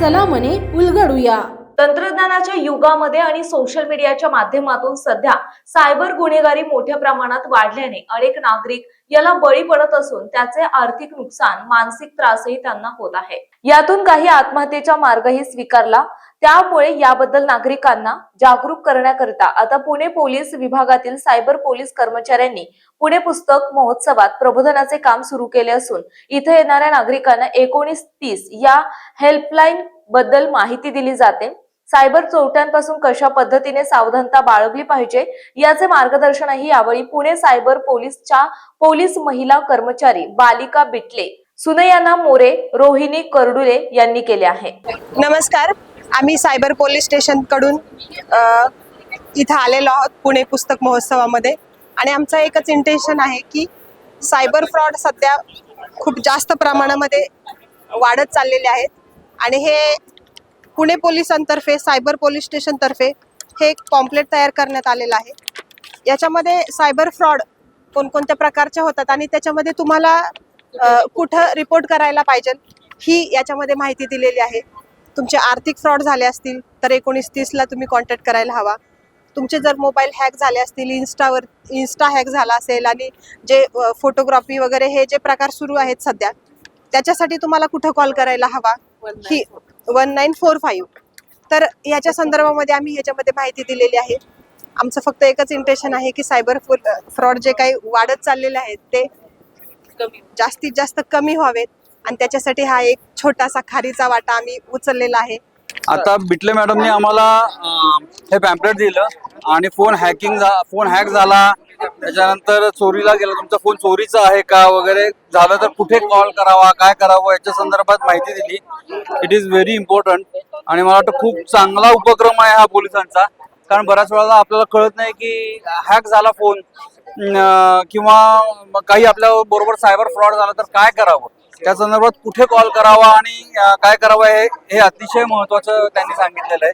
चला मने उलगडूया. तंत्रज्ञानाच्या युगामध्ये आणि सोशल मीडियाच्या माध्यमातून सध्या सायबर गुन्हेगारी मोठ्या प्रमाणात वाढल्याने अनेक नागरिक याला बळी पडत असून त्याचे आर्थिक नुकसान मानसिक त्रासही त्यांना होत आहे. यातून काही आत्महत्येचा मार्गही स्वीकारला त्यामुळे याबद्दल नागरिकांना जागरूक करण्याकरिता आता पुणे पोलीस विभागातील सायबर पोलीस कर्मचाऱ्यांनी पुणे पुस्तक महोत्सवात प्रबोधनाचे काम सुरू केले असून इथे येणाऱ्या नागरिकांना एकोणीस तीस या हेल्पलाईन बद्दल माहिती दिली जाते. सायबर चोरट्यांपासून कशा पद्धतीने सावधानता बाळगली पाहिजे याचे मार्गदर्शनही यावेळी पुणे सायबर पोलीसच्या पोलीस महिला कर्मचारी बालिका बिटले सुनयाना मोरे रोहिणी करडुले यांनी केले आहे. नमस्कार. आम्ही सायबर पोलीस स्टेशनकडून इथं आलेलो आहोत पुणे पुस्तक महोत्सवामध्ये. आणि आमचं एकच इंटेन्शन आहे की सायबर फ्रॉड सध्या खूप जास्त प्रमाणामध्ये वाढत चाललेले आहेत. आणि हे पुणे पोलिसांतर्फे सायबर पोलीस स्टेशनतर्फे हे एक पॉम्पलेट तयार करण्यात आलेलं आहे. याच्यामध्ये सायबर फ्रॉड कोणकोणत्या प्रकारचे होतात आणि त्याच्यामध्ये तुम्हाला कुठं रिपोर्ट करायला पाहिजे ही याच्यामध्ये माहिती दिलेली आहे. तुमचे आर्थिक फ्रॉड झाले असतील तर एकोणीस तीसला तुम्ही कॉन्टॅक्ट करायला हवा. तुमचे जर मोबाईल हॅक झाले असतील इन्स्टावर इन्स्टा हॅक झाला असेल आणि जे फोटोग्राफी वगैरे हे जे प्रकार सुरू आहेत सध्या त्याच्यासाठी तुम्हाला कुठं कॉल करायला हवा? ही वन नाईन फोर फाईव्ह तर याच्या संदर्भामध्ये आम्ही ह्याच्यामध्ये माहिती दिलेली आहे. आमचं फक्त एकच इंटेन्शन आहे की सायबर फ्रॉड जे काही वाढत चाललेले आहेत ते जास्तीत जास्त कमी व्हावेत. आणि त्याच्यासाठी हा एक छोटासा खारीचा वाटा आम्ही उचललेला आहे. आता बिटले मॅडमने आम्हाला अं, हे पॅम्पलेट दिलं आणि फोन हॅकिंग फोन हॅक झाला. त्याच्यानंतर चोरीला गेला. तुमचा फोन चोरीचा आहे का वगैरे झालं तर कुठे कॉल करावा काय करावं याच्या संदर्भात माहिती दिली. इट इज व्हेरी इम्पॉर्टंट आणि मला वाटतं खूप चांगला उपक्रम आहे हा पोलिसांचा. कारण बऱ्याच वेळा आपल्याला कळत नाही की हॅक झाला फोन किंवा काही आपल्या बरोबर सायबर फ्रॉड झाला तर काय करावं? त्या संदर्भात कुठे कॉल करावा आणि काय करावं हे हे अतिशय महत्वाचं त्यांनी सांगितलेलं आहे.